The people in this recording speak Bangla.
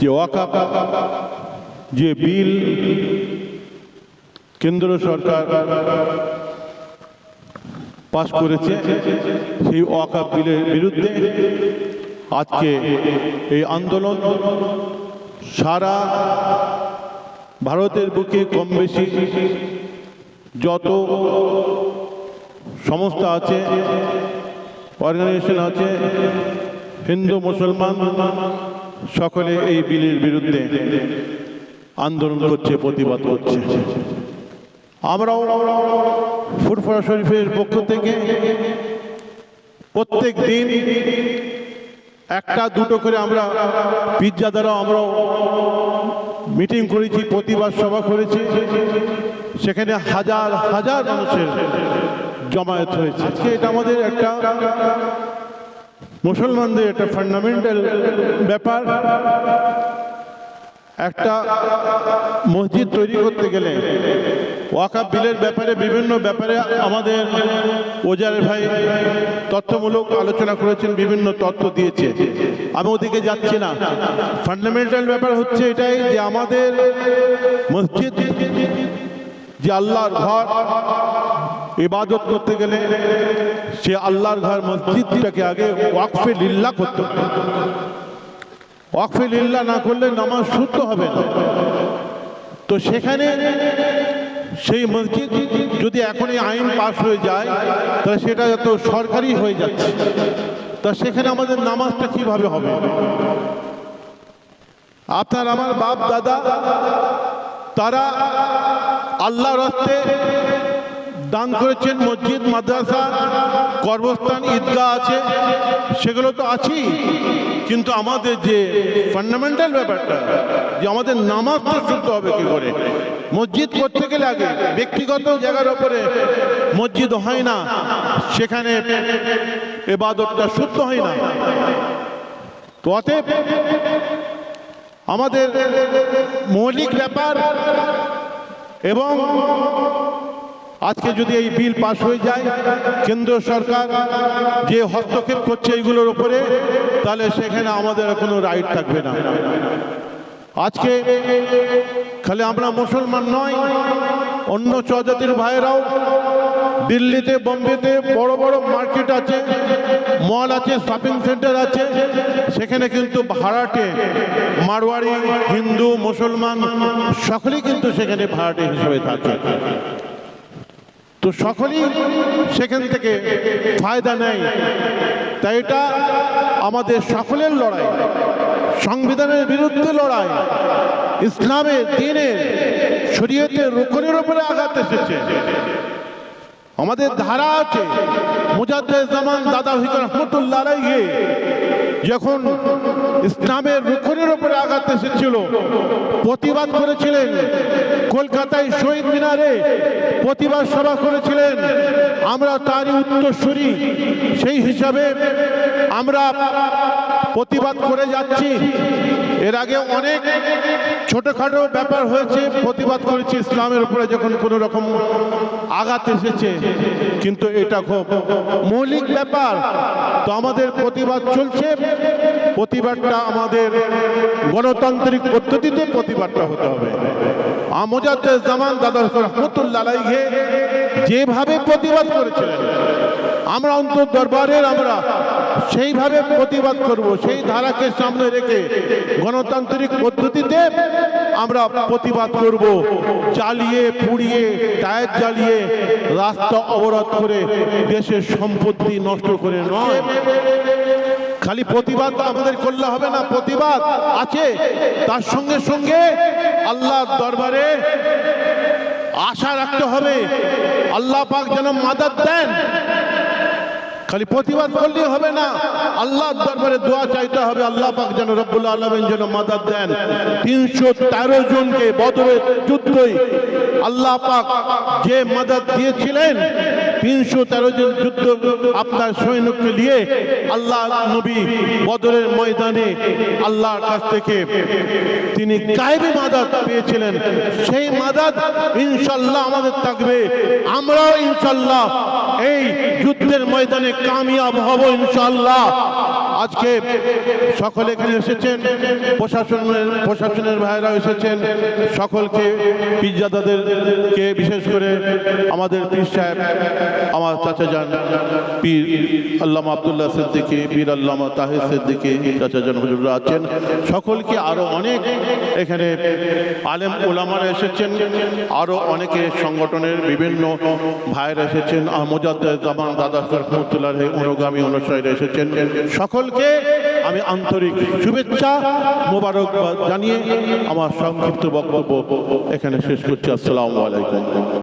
যে ওয়াকাপ যে বিল কেন্দ্র সরকার পাশ করেছে, সেই ওয়াকাপ বিলের বিরুদ্ধে আজকে এই আন্দোলন সারা ভারতের বুকে কম বেশি যত সংস্থা আছে অর্গানাইজেশন আছে, হিন্দু, মুসলমান সকলে এই বিলের বিরুদ্ধে আন্দোলন করছে, প্রতিবাদ করছে। আমরাও ফুরফুরা শরীফের পক্ষ থেকে প্রত্যেক দিন একটা, দুটো করে আমরা পিজ্জা দ্বারা আমরাও মিটিং করেছি, প্রতিবাদ সভা করেছি। সেখানে হাজার হাজার মানুষের জমায়েত হয়েছে। আজকে এটা আমাদের একটা মুসলমানদের একটা ফান্ডামেন্টাল ব্যাপার। একটা মসজিদ তৈরি করতে গেলে ওয়াকা বিলের ব্যাপারে, বিভিন্ন ব্যাপারে আমাদের ওজারের ভাই তথ্যমূলক আলোচনা করেছেন, বিভিন্ন তথ্য দিয়েছে। আমি ওদিকে যাচ্ছি না। ফান্ডামেন্টাল ব্যাপার হচ্ছে এটাই যে আমাদের মসজিদ যে আল্লাহর ঘর ইবাদত করতে গেলে সে আল্লাহর ঘর মসজিদটাকে আগে ওয়াকফে লিল্লা করতে হবে। ওয়াকফে লিল্লা না করলে নামাজ শুদ্ধ হবে না। তো সেখানে সেই মসজিদ যদি এখন এই আইন পাশ হয়ে যায় তাহলে সেটা তো সরকারি হয়ে যাচ্ছে। তা সেখানে আমাদের নামাজটা কীভাবে হবে? আপনার আমার বাপ দাদা, তারা আল্লাহ রাস্তে দান করেছেন মসজিদ, মাদ্রাসা কর্মস্থান ঈদগাহ আছে, সেগুলো তো আছেই। কিন্তু আমাদের যে ফান্ডামেন্টাল ব্যাপারটা, যে আমাদের নামাজ তো শুদ্ধ হবে কি করে? মসজিদ করতে গেলে আগে ব্যক্তিগত জায়গার ওপরে মসজিদ হয় না, সেখানে এবাদতটা শুদ্ধ হয় না। তো অতএব আমাদের মৌলিক ব্যাপার এবং আজকে যদি এই বিল পাশ হয়ে যায়, কেন্দ্র সরকার যে হস্তক্ষেপ করছে এইগুলোর উপরে, তাহলে সেখানে আমাদের কোনো রাইট থাকবে না। আজকে খালি আমরা মুসলমান নয়, অন্য স্বজাতির ভাইয়েরাও দিল্লিতে, বোম্বেতে বড় বড় মার্কেট আছে, মল আছে, শপিং সেন্টার আছে, সেখানে কিন্তু ভাড়াটে মারোয়ারি হিন্দু, মুসলমান সকলেই কিন্তু সেখানে ভাড়াটে হিসেবে থাকে। তো সকলেই সেখান থেকে ফায়দা নেয়। তাই এটা আমাদের সকলের লড়াই, সংবিধানের বিরুদ্ধে লড়াই, ইসলামের দিনের শরীয়তের রুখনের উপরে আঘাত এসেছে। আমাদের ধারা আছে মুজাদ্দের জামান দাদা হিকর রহমতুল্লাহ যখন ইসলামের রুখনের উপরে আঘাত এসেছিল। প্রতিবাদ করেছিলেন কলকাতায় শহীদ মিনারে। প্রতিবাদ সভা করেছিলেন। আমরা তারই উত্তরসূরি, সেই হিসাবে আমরা প্রতিবাদ করে যাচ্ছি। এর আগে অনেক ছোটখাটো ব্যাপার হয়েছে, প্রতিবাদ করেছি, ইসলামের উপরে যখন কোনো রকম আঘাত এসেছে, কিন্তু এটা খুব মৌলিক ব্যাপার। তো আমাদের প্রতিবাদ চলছে, প্রতিবাদটা আমাদের গণতান্ত্রিক পদ্ধতিতে প্রতিবাদটা হতে হবে। আমজাদ জামান দাদা রহমতুল্লাহ যেভাবে প্রতিবাদ করেছিলেন, আমরা অন্তর দরবারের আমরা সেইভাবে প্রতিবাদ করব, সেই ধারাকে সামনে রেখে গণতান্ত্রিক পদ্ধতিতে আমরা প্রতিবাদ করব, জ্বালিয়ে, পুড়িয়ে, টায়ার জ্বালিয়ে, রাস্তা অবরোধ করে দেশের সম্পত্তি নষ্ট করে নয়। খালি প্রতিবাদ আমাদের করলে হবে না, প্রতিবাদ আছে। তার সঙ্গে সঙ্গে আল্লাহর দরবারে আশা রাখতে হবে, আল্লাহ পাক যেন মাদার দেন। খালি প্রতিবাদ করলে হবে না। আল্লাহ দরবারে দোয়া চাইতে হবে। আল্লাহ পাক যেন রব্বুল আলমের যেন মাদার দেন। তিনশো তেরো জনকে বদরের যুদ্ধই আল্লাহ পাক যে মাদার দিয়েছিলেন তিনশো তেরো জন যুদ্ধ আপনার সৈন্যকে নিয়ে আল্লাহ নবী বদরের ময়দানে আল্লাহর কাছ থেকে তিনি গায়েবী মাদাত পেয়েছিলেন। সেই মাদাত ইনশাল্লাহ আমাদের থাকবে। আমরাও ইনশাল্লাহ এই যুদ্ধের ময়দানে কামিয়াব হব ইনশাল্লাহ। আজকে সকলে এখানে এসেছেন, প্রশাসনের প্রশাসনের ভাইরা এসেছেন। সকলকে, পীরজাদাদেরকে বিশেষ করে আমাদের পীর সাহেব, আমার চাচা যান, পীর আল্লামা আবদুল্লাহ সিদ্দিকী, পীর আল্লামা তাহির সিদ্দিকী, চাচা যান হুজুররা আছেন। সকলকে আরও অনেক এখানে আলেম ওলামারা এসেছেন আরও অনেকে সংগঠনের বিভিন্ন ভাইরা এসেছেন মোজাদ্দ জামান দাদা রহমতুল্লাহ অনুগামী অনুসারীরা এসেছেন। সকলকে আমি আন্তরিক শুভেচ্ছা মোবারক জানিয়ে আমার সংক্ষিপ্ত বক্তব্য এখানে শেষ করছি। আসসালামু আলাইকুম।